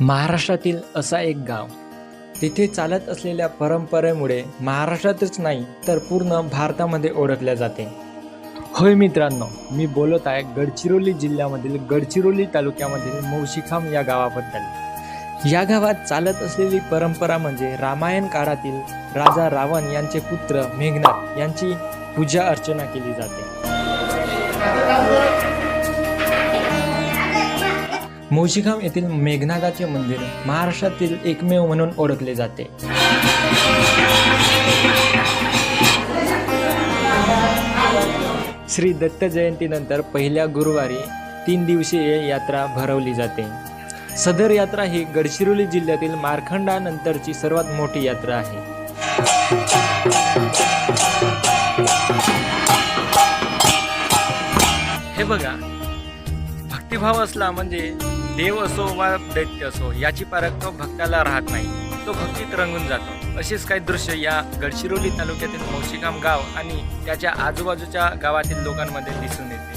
महाराष्ट्रातील असा एक गाव. तिथे चालत असलेल्या परंपरेमुळे महाराष्ट्रातच नाही तर पूर्ण भारतामध्ये ओळखल्या जाते. होय मित्रांनो मी बोलत आहे गडचिरोली जिल्ह्यामधील गडचिरोली तालुक्यामधील मौशिखाम या गावाबद्दल. या गावात चालत असलेली परंपरा म्हणजे रामायण काळातील राजा रावण यांचे पुत्र मेघनाथ यांची पूजा अर्चना केली जाते. मोशीगाव येथील मेघनागाचे मंदिर महाराष्ट्रातील एकमेव म्हणून ओळखले जाते. श्री दत्त जयंतीनंतर पहिल्या गुरुवारी तीन दिवसीय यात्रा भरवली जाते. सदर यात्रा ही गडचिरोली जिल्ह्यातील मारखंडानंतरची सर्वात मोठी यात्रा आहे. हे बघा भक्तिभाव असला म्हणजे देव असो वा दैत्य असो याची पारख तो भक्ताला राहत नाही. तो भक्तीत रंगून जातो. असेच काही दृश्य या गडचिरोली तालुक्यातील मौशिकाम गाव आणि त्याच्या आजूबाजूच्या गावातील लोकांमध्ये दिसून येते.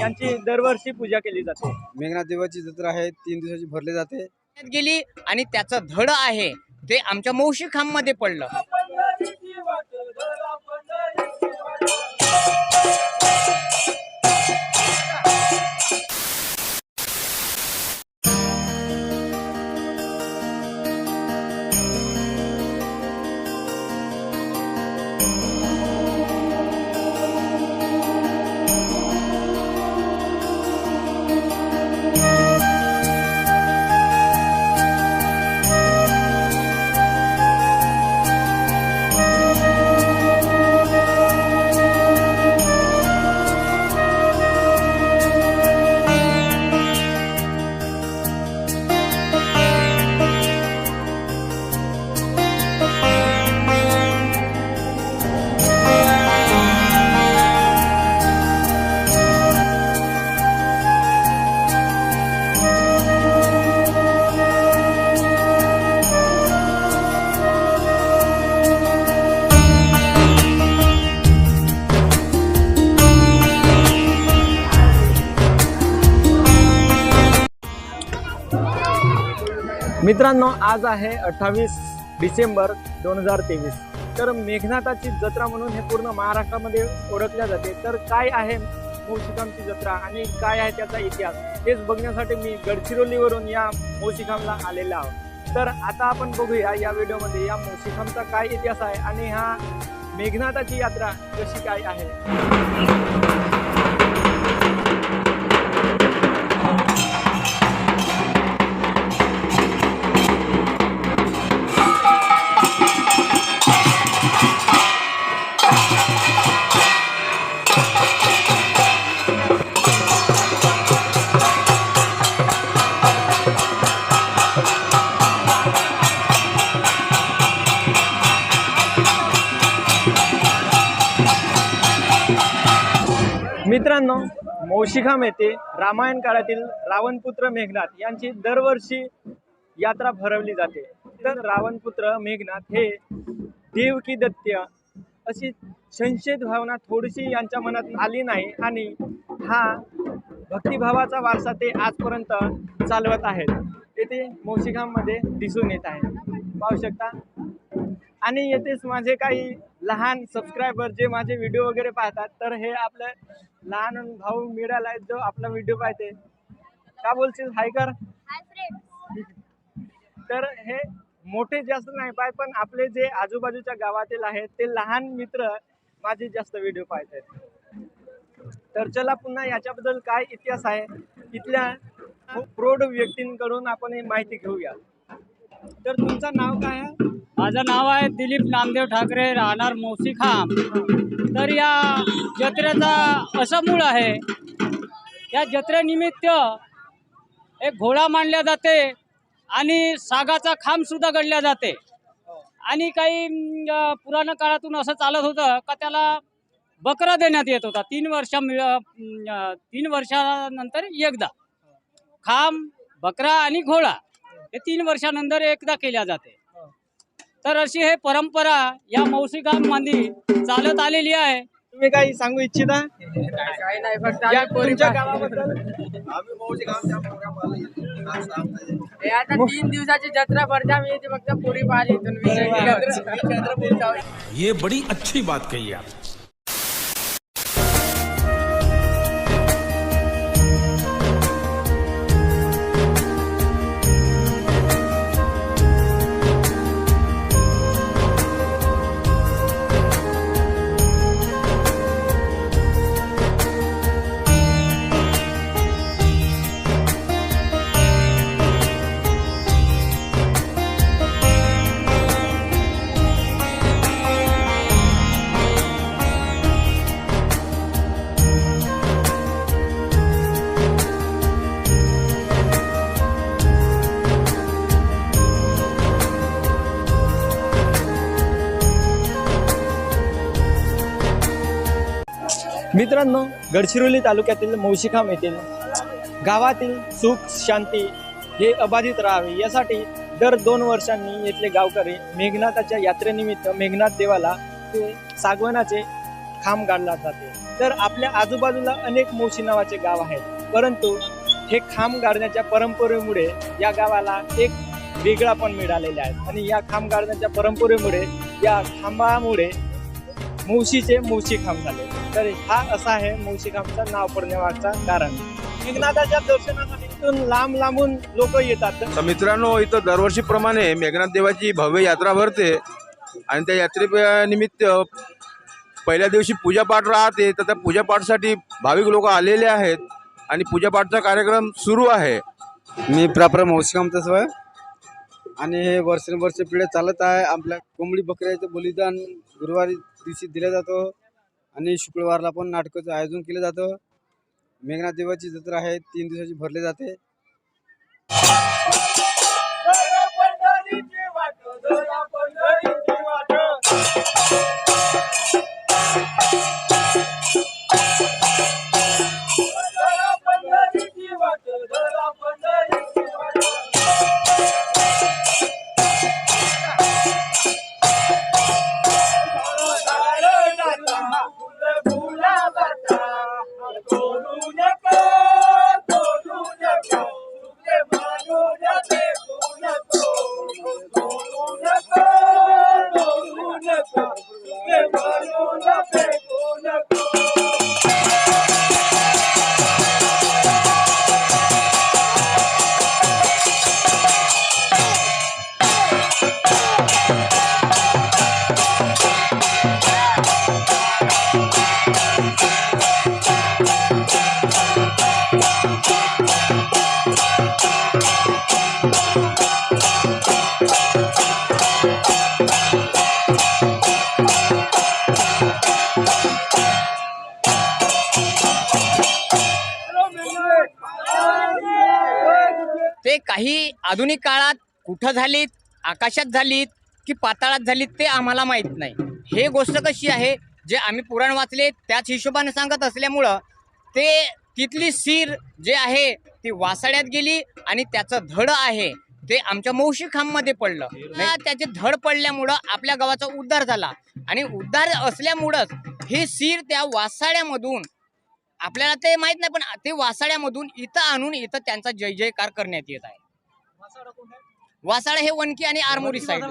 यांची दरवर्षी पूजा केली जाते. मेघनाथ देवाची जत्रा आहे तीन दिवसाची भरली जाते. गेली आणि त्याचं धड आहे ते आमच्या मौशी मध्ये पडलं. मित्रांनो आज आहे अठ्ठावीस डिसेंबर दोन हजार तेवीस. तर मेघनाथाची जत्रा म्हणून हे पूर्ण महाराष्ट्रामध्ये ओळखल्या जाते. तर काय आहे मौशिकामची जत्रा आणि काय आहे त्याचा इतिहास हेच बघण्यासाठी मी गडचिरोलीवरून या मौशिकामला आलेला आहोत. तर आता आपण बघूया या व्हिडिओमध्ये या मौशिकामचा काय इतिहास आहे आणि हा मेघनाथाची यात्रा कशी काय आहे. मौशिखाम येथे रामायण काळातील रावणपुत्र मेघनाथ यांची दरवर्षी यात्रा भरवली जाते. तर रावणपुत्र मेघनाथ हे देव की दत्त्य अशी संशयित भावना थोडीशी यांच्या मनात आली नाही आणि हा भक्तिभावाचा वारसा ते आजपर्यंत चालवत आहेत. येथे मौशिकांमध्ये दिसून येत आहे. पाहू शकता. आणि येथेच माझे काही लहान सबस्क्रायबर जे माझे व्हिडिओ वगैरे पाहतात तर हे आपलं लहान भाऊ मिळाला जो आपला व्हिडिओ पाहते. का बोलशील हाय कर तर हे मोठे जास्त नाही पाय पण आपले जे आजूबाजूच्या गावातील आहेत ते लहान मित्र माझे जास्त व्हिडिओ पाहतात तर चला पुन्हा याच्याबद्दल काय इतिहास आहे इथल्या प्रौढ व्यक्तींकडून आपण ही माहिती घेऊया. तर तुमचं नाव काय आहे? माझं नाव आहे दिलीप नामदेव ठाकरे राहणार मौसिखाम तर या जत्रेचा असं मूळ आहे या जत्रेनिमित्त एक घोडा मांडल्या जाते आणि सागाचा खांबसुद्धा गडल्या जाते. आणि काही पुराण काळातून असं चालत होतं का त्याला बकरा देण्यात येत होता. तीन वर्षा मिळ तीन वर्षानंतर एकदा. खांब बकरा आणि घोडा. हे तीन वर्षानंतर एकदा केल्या जाते. तर अशी हे परंपरा या मौसिकांमध्ये चालत आलेली आहे. तुम्ही काही सांगू इच्छिता? या तुमच्या गावाबद्दल? हे आता तीन दिवसाची जत्रा भरते इथे फक्त पुरी पाहिली ये बड़ी अच्छी बात कही आप मित्रांनो गडचिरोली तालुक्यातील मौशिखाम येथील गावातील सुख शांती हे अबाधित राहावे. यासाठी दर दोन वर्षांनी येथले गावकरी मेघनाथाच्या यात्रेनिमित्त मेघनाथ देवाला ते सागवनाचे खांब गाडला जाते. तर आपल्या आजूबाजूला अनेक मौशी नावाचे गाव आहेत. परंतु हे खांब गाडण्याच्या परंपरेमुळे या गावाला एक वेगळापण मिळालेले आहे. आणि या खांब गाडण्याच्या परंपरेमुळे या खांबामुळे मौशीचे मुळशी खांब झाले. तर हा असा आहे मुळशी खांबचं नाव पडण्यामागचा कारण. मेघनाथाच्या दर्शनासाठी इथून लांब लांबून लोक येतात. तर मित्रांनो इथं दरवर्षीप्रमाणे मेघनाथ देवाची भव्य यात्रा भरते. आणि त्या यात्रे निमित्त पहिल्या दिवशी पूजापाठ राहते. तर त्या पूजापाठसाठी भाविक लोक आलेले आहेत. आणि पूजापाठचा कार्यक्रम सुरू आहे. मी प्रॉपर मौसिकामचाच वय आणि हे वर्षानुवर्ष पिढ्या चालत आहे. आपल्या कोंबडी बकऱ्याचं बलिदान गुरुवारी दिवशी दिला जातो. आणि शुक्रवारला पण नाटकाचं आयोजन केलं जातं. मेघनाथ देवाची जत्रा आहे तीन दिवसाची भरली जाते. ते आधुनिक काळात कुठं झालीत आकाशात झालीत की पाताळात झालीत ते आम्हाला माहीत नाही. हे गोष्ट कशी आहे जे आम्ही पुराण वाचले त्याच हिशोबाने सांगत असल्यामुळं ते तिथली सीर जे आहे ती वासाड्यात गेली आणि त्याचं धड आहे ते आमच्या मौशी खांबमध्ये पडलं त्याचे धड पडल्यामुळं आपल्या गावाचा उद्धार झाला. आणि उद्धार असल्यामुळंच हे सीर त्या वासाड्यामधून आपल्याला ते माहीत नाही पण ते वासाड्यामधून इथं आणून इथं त्यांचा जय जयकार करण्यात येत आहे. वासाडा हे वनकी आणि आरमोरी साईड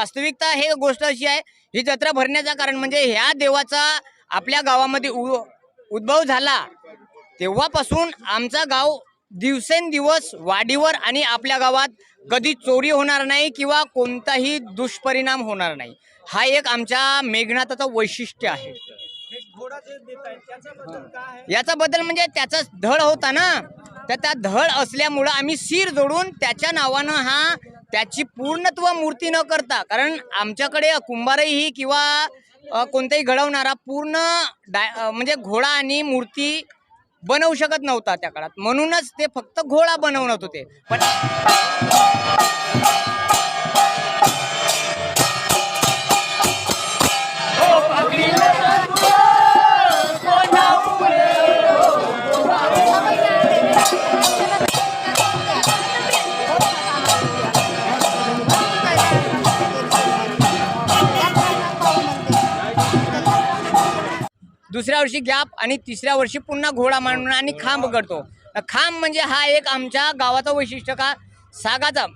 वास्तविकता हे गोष्ट अशी आहे ही जत्रा भरण्याचं कारण म्हणजे ह्या देवाचा आपल्या गावामध्ये उ- उद्भव झाला. तेव्हापासून आमचा गाव दिवसेंदिवस वाढीवर आणि आपल्या गावात कधी चोरी होणार नाही किंवा कोणताही दुष्परिणाम होणार नाही. हा एक आमच्या मेघनाथाचं वैशिष्ट्य आहे. आहे याचा बदल म्हणजे त्याचा धड होता ना तर त्या धड असल्यामुळं आम्ही शिर जोडून त्याच्या नावानं हा त्याची पूर्णत्व मूर्ती न करता कारण आमच्याकडे कुंभारही किंवा कोणताही घडवणारा पूर्ण डाय म्हणजे घोडा आणि मूर्ती बनवू शकत नव्हता त्या काळात. म्हणूनच ते फक्त घोडा बनवत होते. पण दुसऱ्या वर्षी गॅप आणि तिसऱ्या वर्षी पुन्हा घोडा मांडून आणि खांब करतो. खांब म्हणजे हा एक आमच्या गावाचा वैशिष्ट्य का? सागाचा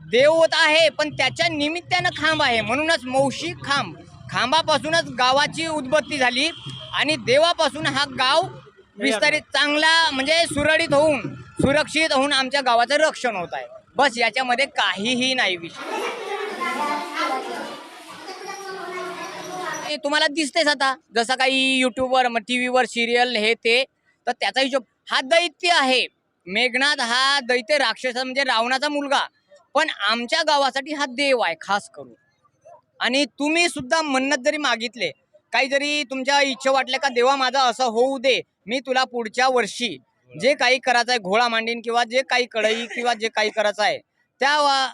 देव होत आहे पण त्याच्या निमित्तानं खांब आहे. म्हणूनच मौशी खांब. खांबापासूनच गावाची उत्पत्ती झाली आणि देवापासून हा गाव विस्तारित चांगला म्हणजे सुरळीत होऊन सुरक्षित होऊन आमच्या गावाचं रक्षण होत आहे. बस याच्यामध्ये काहीही नाही विषय ते तुम्हाला दिसतेच आता. जसं काही युट्यूबवर टी व्हीवर सिरियल हे ते तर त्याचा हिशोब हा दैत्य आहे. मेघनाथ हा दैत्य राक्षस म्हणजे रावणाचा मुलगा. पण आमच्या गावासाठी हा देव आहे खास करून. आणि तुम्ही सुद्धा मन्नत जरी मागितले काही जरी तुमच्या इच्छा वाटल्या का देवा माझा असं होऊ दे मी तुला पुढच्या वर्षी जे काही करायचं आहे घोडा मांडीन किंवा जे काही कढई किंवा जे काही करायचं आहे त्या वा-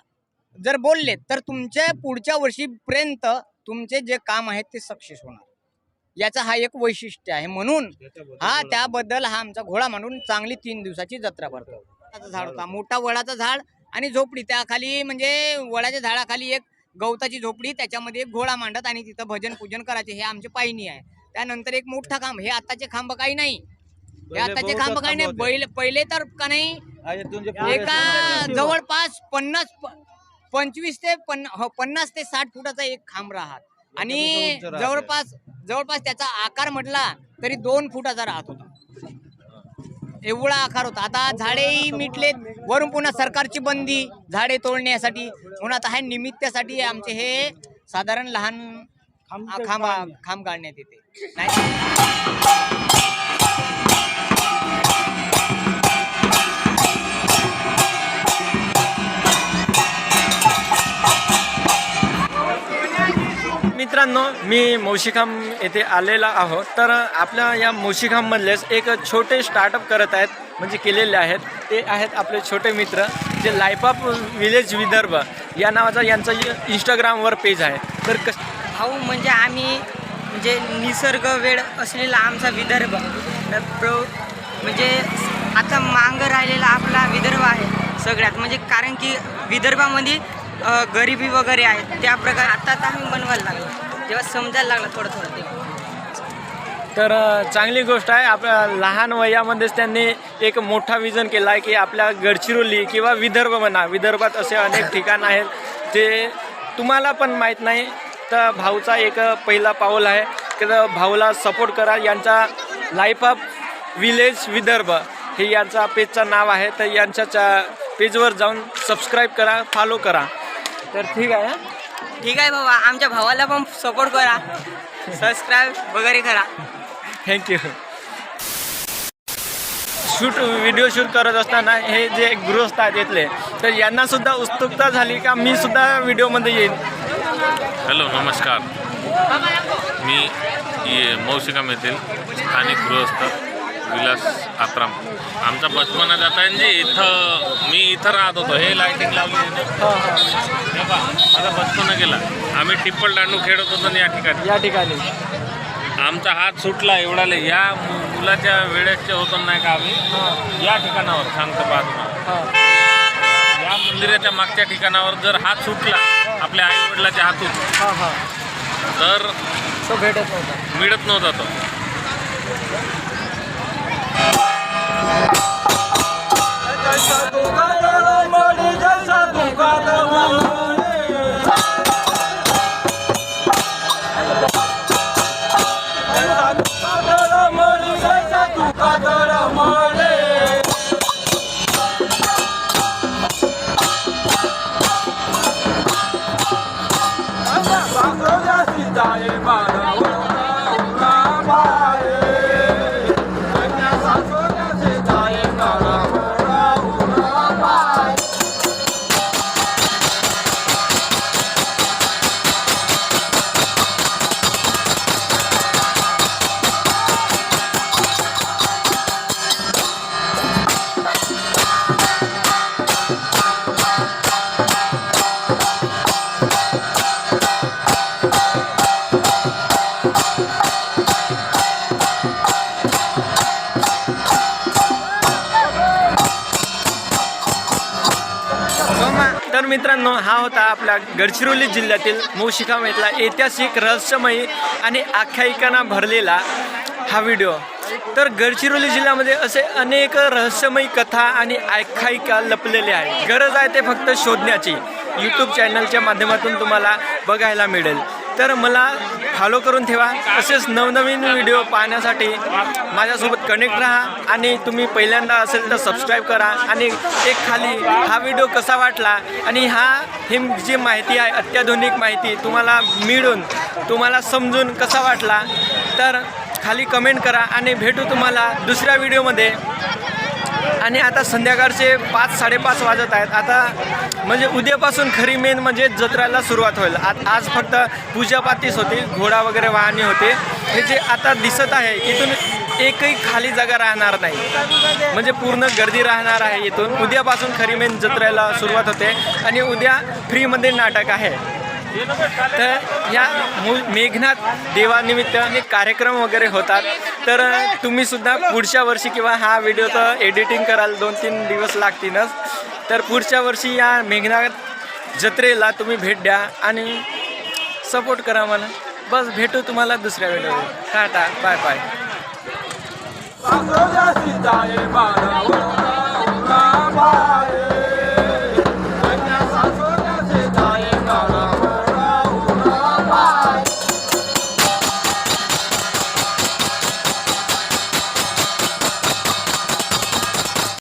जर बोलले तर तुमच्या पुढच्या वर्षीपर्यंत तुमचे जे काम आहेत ते सक्सेस होणार. याचा हा एक वैशिष्ट्य आहे. म्हणून हा त्याबद्दल हा आमचा घोडा म्हणून चांगली तीन दिवसाची जत्रा भरतो. वडाचं झाड होता. मोठा वडाचा झाड आणि झोपडी. त्याखाली म्हणजे वडाच्या झाडाखाली एक गवताची झोपडी त्याच्यामध्ये एक घोडा मांडत आणि तिथं भजन पूजन करायचे. हे आमचे पायनी आहे. त्यानंतर एक मोठा खांब. हे आताचे खांब काही नाही. हे आताचे खांब काही नाही. बैल पहिले तर का नाही? एका जवळपास पन्नास पंचवीस ते पन्ना हो पन्नास ते साठ फुटाचा एक खांब राहत आणि जवळपास जवळपास त्याचा आकार म्हटला तरी दोन फुटाचा राहत होता. एवढा आकार होता. आता झाडेही मिटलेत. वरून पुन्हा सरकारची बंदी झाडे तोडण्यासाठी म्हणून आता ह्या निमित्तासाठी आमचे हे साधारण लहान खांब खांब काढण्यात येते. नाही. मित्रांनो मी मौशिखाम येथे आलेला आहोत. तर आपल्या या मौशिखाममधलेच एक छोटे स्टार्टअप करत आहेत म्हणजे केलेले आहेत. ते आहेत आपले छोटे मित्र जे लायपाप विलेज विदर्भ या नावाचा यांचा इंस्टाग्रामवर पेज आहे. तर कस भाऊ म्हणजे आम्ही म्हणजे निसर्ग वेळ असलेला आमचा विदर्भ. तर प्रो म्हणजे आता मांग राहिलेला आपला विदर्भ आहे सगळ्यात. म्हणजे कारण की विदर्भामध्ये गरिबी वगैरे आहे त्या प्रकारे आता आता आम्ही बनवायला लागलो. जेव्हा समजायला लागलं थोडं थोडं ते तर चांगली गोष्ट आहे आपल्या लहान वयामध्येच त्यांनी एक मोठा विजन केला आहे की आपल्या गडचिरोली किंवा विदर्भ म्हणा विदर्भात असे अनेक ठिकाण आहेत ते तुम्हाला पण माहीत नाही तर भाऊचा एक पहिला पाऊल आहे की तर भाऊला सपोर्ट करा यांचा लाईफ ऑफ विलेज विदर्भ हे यांचा पेजचं नाव आहे तर यांच्या पेजवर जाऊन सबस्क्राईब करा फॉलो करा. तर ठीक आहे हं? ठीक आहे बाबा आमच्या भावाला पण सपोर्ट करा. सबस्क्राईब वगैरे करा. थँक्यू शूट व्हिडिओ शूट करत असताना हे जे गृहस्थ आहेत इथले तर यांना सुद्धा उत्सुकता झाली का मी सुद्धा व्हिडिओमध्ये येईन? हॅलो नमस्कार. मी ये मौसिकाम येथील स्थानिक गृहस्थ. विलास आत्राम. आमचा बचपना जाता आहे जे इथं मी इथं राहत होतो. हे लाईटिंग लावली. हे पहा, माझा बचपना गेला. आम्ही टिप्पल दांडू खेळत होतो ना या ठिकाणी. या ठिकाणी. आमचा हात सुटला एवढाले. या मु- मुलाच्या वेळेसचे होतो नाही का आम्ही? या ठिकाणावर सांगतो बाजूला या मंदिराच्या मागच्या ठिकाणावर जर हात सुटला आपल्या आई वडिलाच्या हातून हां हां. तर तो भेटत नव्हता. मिळत नव्हता तो. Deixa do मित्रांनो हा होता आपला गडचिरोली जिल्ह्यातील मूशिकाम इथला ऐतिहासिक रहस्यमयी आणि आख्यायिकांना भरलेला हा व्हिडिओ. तर गडचिरोली जिल्ह्यामध्ये असे अनेक रहस्यमयी कथा आणि आख्यायिका लपलेले आहेत. गरज आहे ते फक्त शोधण्याची. यूट्यूब चॅनलच्या माध्यमातून तुम्हाला बघायला मिळेल. तर मला फॉलो करून ठेवा. तसेच नवनवीन व्हिडिओ पाहण्यासाठी माझ्यासोबत कनेक्ट राहा आणि तुम्ही पहिल्यांदा असेल तर सबस्क्राईब करा. आणि एक खाली हा व्हिडिओ कसा वाटला? आणि हा ही जी माहिती आहे अत्याधुनिक माहिती तुम्हाला मिळून तुम्हाला समजून कसा वाटला? तर खाली कमेंट करा आणि भेटू तुम्हाला दुसऱ्या व्हिडिओमध्ये आणि आता संध्याकाळचे पाच साडेपाच वाजत आहेत. आता म्हणजे उद्यापासून खरी मेन म्हणजे जत्राला सुरुवात होईल. आज आज फक्त पूजापातीच होती घोडा वगैरे वाहने होते. हे जे आता दिसत आहे इथून एकही खाली जागा राहणार नाही. म्हणजे पूर्ण गर्दी राहणार आहे इथून. उद्यापासून खरी मेन जत्रेला सुरुवात होते. आणि उद्या फ्रीमध्ये नाटक आहे. तर या मु मेघनाथ देवानिमित्त अनेक कार्यक्रम वगैरे होतात तर तुम्ही सुद्धा पुढच्या वर्षी किंवा हा व्हिडिओ तर एडिटिंग कराल दोन तीन दिवस लागतीलच तर पुढच्या वर्षी या मेघनाथ जत्रेला तुम्ही भेट द्या आणि सपोर्ट करा मला बस भेटू तुम्हाला दुसऱ्या व्हिडिओ टाटा बाय बाय